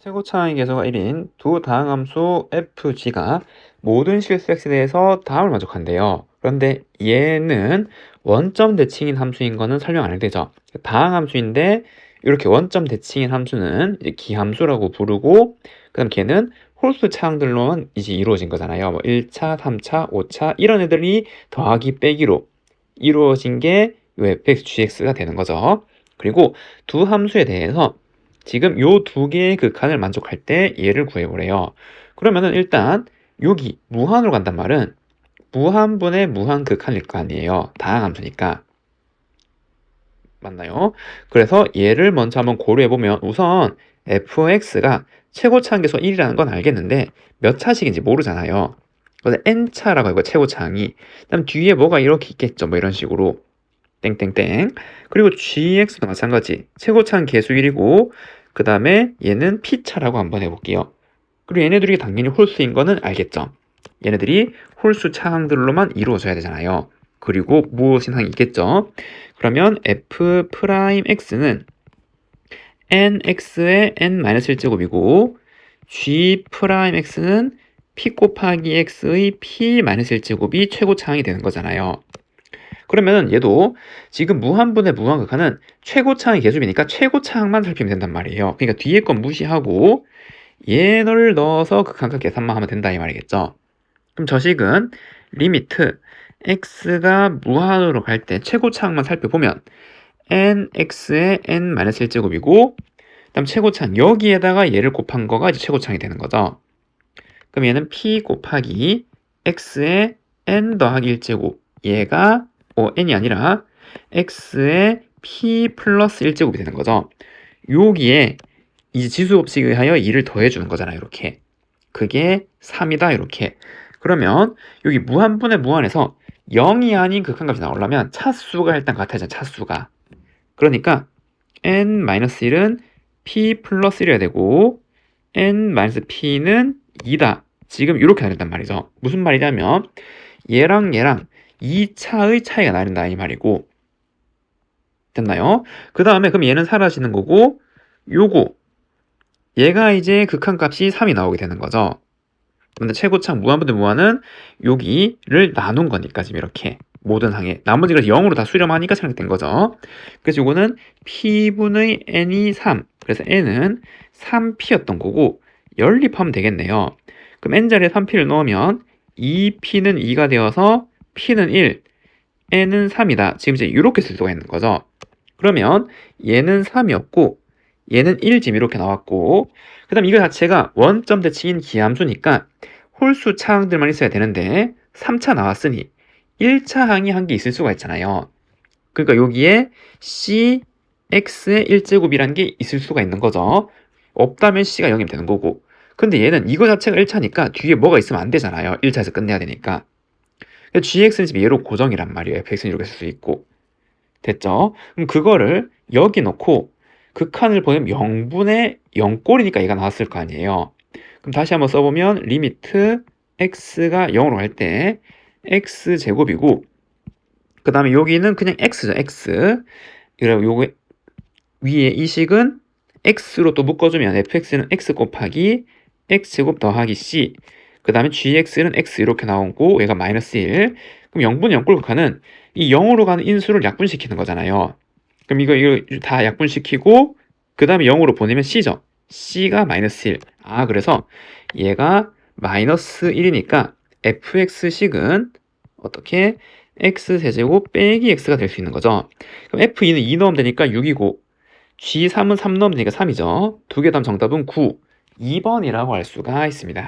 최고차항의 개수가 1인 두 다항함수 fg가 모든 실수 x에 대해서 다음을 만족한대요. 그런데 얘는 원점 대칭인 함수인 거는 설명 안 해도 되죠. 다항함수인데 이렇게 원점 대칭인 함수는 기함수라고 부르고 그다음 걔는 홀수 차항들로만 이제 이루어진 거잖아요. 뭐 1차, 3차, 5차 이런 애들이 더하기 빼기로 이루어진 게요 fx, gx가 되는 거죠. 그리고 두 함수에 대해서 지금 요 두 개의 극한을 만족할 때 얘를 구해보래요. 그러면은 일단 여기 무한으로 간단 말은 무한분의 무한 극한일 거 아니에요. 다항함수니까. 맞나요? 그래서 얘를 먼저 한번 고려해보면 우선 fx가 최고차항계수 1이라는 건 알겠는데 몇 차식인지 모르잖아요. 그래서 n차라고 하고 최고차항이 그다음 뒤에 뭐가 이렇게 있겠죠. 뭐 이런 식으로 땡땡땡 그리고 gx도 마찬가지 최고차항 계수 1이고 그 다음에 얘는 p차라고 한번 해볼게요. 그리고 얘네들이 당연히 홀수인 거는 알겠죠. 얘네들이 홀수 차항들로만 이루어져야 되잖아요. 그리고 무엇인 항이 있겠죠. 그러면 f 프라임 x는 nx의 n-1제곱이고 g 프라임 x는 p 곱하기 x의 p 1제곱이 최고 차항이 되는 거잖아요. 그러면 얘도 지금 무한분의 무한극한은 최고차항의 계수이니까 최고차항만 살피면 된단 말이에요. 그러니까 뒤에 건 무시하고 얘를 넣어서 극한값 계산만 하면 된다 이 말이겠죠. 그럼 저 식은 리미트 x가 무한으로 갈 때 최고차항만 살펴보면 nx의 n-1제곱이고 그다음 최고차항 여기에다가 얘를 곱한 거가 이제 최고차항이 되는 거죠. 그럼 얘는 p 곱하기 x의 n 더하기 1제곱 얘가 어, n이 아니라 x의 p 플러스 1제곱이 되는 거죠. 여기에 이제 지수 법칙에 의하여 2를 더해주는 거잖아요. 이렇게. 그게 3이다. 이렇게. 그러면 여기 무한분의 무한에서 0이 아닌 극한값이 나오려면 차수가 일단 같아져 차수가. 그러니까 n-1은 p 플러스 1이어야 되고 n-p는 2다. 지금 이렇게 나된단 말이죠. 무슨 말이냐면 얘랑 얘랑 2차의 차이가 나는다 이 말이고 됐나요? 그 다음에 그럼 얘는 사라지는 거고 요거 얘가 이제 극한값이 3이 나오게 되는 거죠. 근데 최고창 무한분의 무한은 여기를 나눈 거니까 지금 이렇게 모든 항에 나머지가 0으로 다 수렴하니까 생각된 거죠. 그래서 요거는 p분의 n이 3 그래서 n은 3p였던 거고 연립하면 되겠네요. 그럼 n 자리에 3p를 넣으면 2p는 2가 되어서 p는 1, n은 3이다. 지금 이제 이렇게 쓸 수가 있는 거죠. 그러면 얘는 3이었고 얘는 1 지금 이렇게 나왔고 그 다음 이거 자체가 원점 대칭인 기함수니까 홀수 차항들만 있어야 되는데 3차 나왔으니 1차 항이 한 개 있을 수가 있잖아요. 그러니까 여기에 c, x의 1제곱이라는 게 있을 수가 있는 거죠. 없다면 c가 0이면 되는 거고 근데 얘는 이거 자체가 1차니까 뒤에 뭐가 있으면 안 되잖아요. 1차에서 끝내야 되니까. Gx는 지금 얘로 고정이란 말이에요. fx는 이렇게 쓸 수 있고. 됐죠? 그럼 그거를 여기 넣고 극한을 보면 0분의 0꼴이니까 얘가 나왔을 거 아니에요. 그럼 다시 한번 써보면 리미트 x가 0으로 갈 때 x제곱이고 그 다음에 여기는 그냥 x죠. x 그리고 요거 위에 이 식은 x로 또 묶어주면 fx는 x 곱하기 x제곱 더하기 c 그 다음에 gx는 x 이렇게 나오고 얘가 마이너스 1 그럼 0분의 0꼴 극한은 이 0으로 가는 인수를 약분시키는 거잖아요. 그럼 이거 이거 다 약분시키고 그 다음에 0으로 보내면 c죠. c가 마이너스 1. 아 그래서 얘가 마이너스 1이니까 fx식은 어떻게 x 세제곱 빼기 x가 될 수 있는 거죠. 그럼 f2는 2 넣으면 되니까 6이고 g3은 3 넣으면 되니까 3이죠. 두 개 다음 정답은 9. 2번이라고 할 수가 있습니다.